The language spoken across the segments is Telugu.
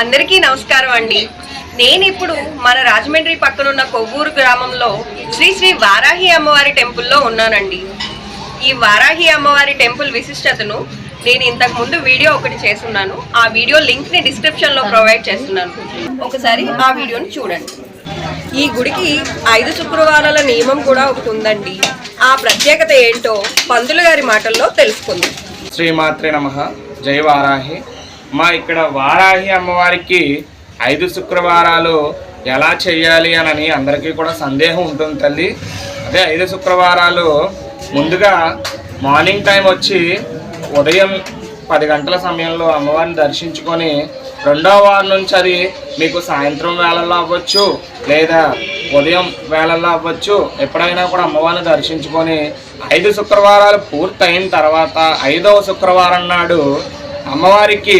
అందరికీ నమస్కారం అండి. నేను ఇప్పుడు మన రాజమండ్రి పక్కనున్న కొవ్వూరు గ్రామంలో శ్రీ శ్రీ వారాహి అమ్మవారి టెంపుల్లో ఉన్నానండి. ఈ వారాహి అమ్మవారి టెంపుల్ విశిష్టతను నేను ఇంతకు ముందు వీడియో ఒకటి చేస్తున్నాను. ఆ వీడియో లింక్ని డిస్క్రిప్షన్లో ప్రొవైడ్ చేస్తున్నాను. ఒకసారి ఆ వీడియోని చూడండి. ఈ గుడికి ఐదు శుక్రవారాల నియమం కూడా ఒకటి ఉందండి. ఆ ప్రత్యేకత ఏంటో పంతులు గారి మాటల్లో తెలుసుకుందాం. శ్రీమాత్రే నమ. జై వారాహి. మా ఇక్కడ వారాహి అమ్మవారికి ఐదు శుక్రవారాలు ఎలా చేయాలి అని అందరికీ కూడా సందేహం ఉంటుంది తల్లి. అదే ఐదు శుక్రవారాలు ముందుగా మార్నింగ్ టైం వచ్చి ఉదయం పది గంటల సమయంలో అమ్మవారిని దర్శించుకొని రెండవ వారం నుంచి అది మీకు సాయంత్రం వేళల్లో అవ్వచ్చు లేదా ఉదయం వేళల్లో అవ్వచ్చు. ఎప్పుడైనా కూడా అమ్మవారిని దర్శించుకొని ఐదు శుక్రవారాలు పూర్తయిన తర్వాత ఐదవ శుక్రవారం నాడు అమ్మవారికి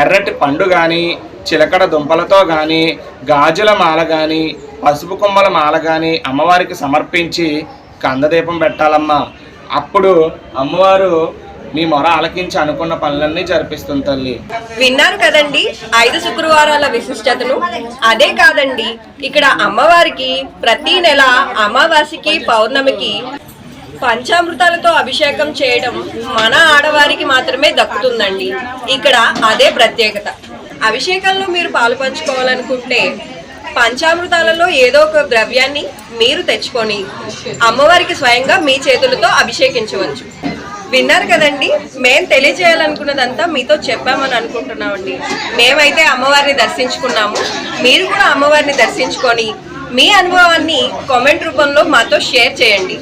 ఎర్రటి పండు కానీ చిలకడ దుంపలతో కానీ గాజుల మాల కానీ పసుపు కొమ్మల మాల కానీ అమ్మవారికి సమర్పించి కందదీపం పెట్టాలమ్మా. అప్పుడు అమ్మవారు మీ మొర ఆలకించి అనుకున్న పనులన్నీ జరిపిస్తుంది తల్లి. విన్నారు కదండి ఐదు శుక్రవారాల విశిష్టతను. అదే కాదండి ఇక్కడ అమ్మవారికి ప్రతి నెల అమావాస్యకి పౌర్ణమికి పంచామృతాలతో అభిషేకం చేయడం మన ఆడవారికి మాత్రమే దక్కుతుందండి. ఇక్కడ అదే ప్రత్యేకత. అభిషేకంలో మీరు పాలు పంచుకోవాలనుకుంటే పంచామృతాలలో ఏదో ఒక ద్రవ్యాన్ని మీరు తెచ్చుకొని అమ్మవారికి స్వయంగా మీ చేతులతో అభిషేకించవచ్చు. విన్నారు కదండి? మేము తెలియజేయాలనుకున్నదంతా మీతో చెప్పామని అనుకుంటున్నామండి. మేమైతే అమ్మవారిని దర్శించుకున్నాము. మీరు కూడా అమ్మవారిని దర్శించుకొని మీ అనుభవాన్ని కామెంట్ రూపంలో మాతో షేర్ చేయండి.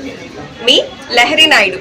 మీ లహరి నాయుడు.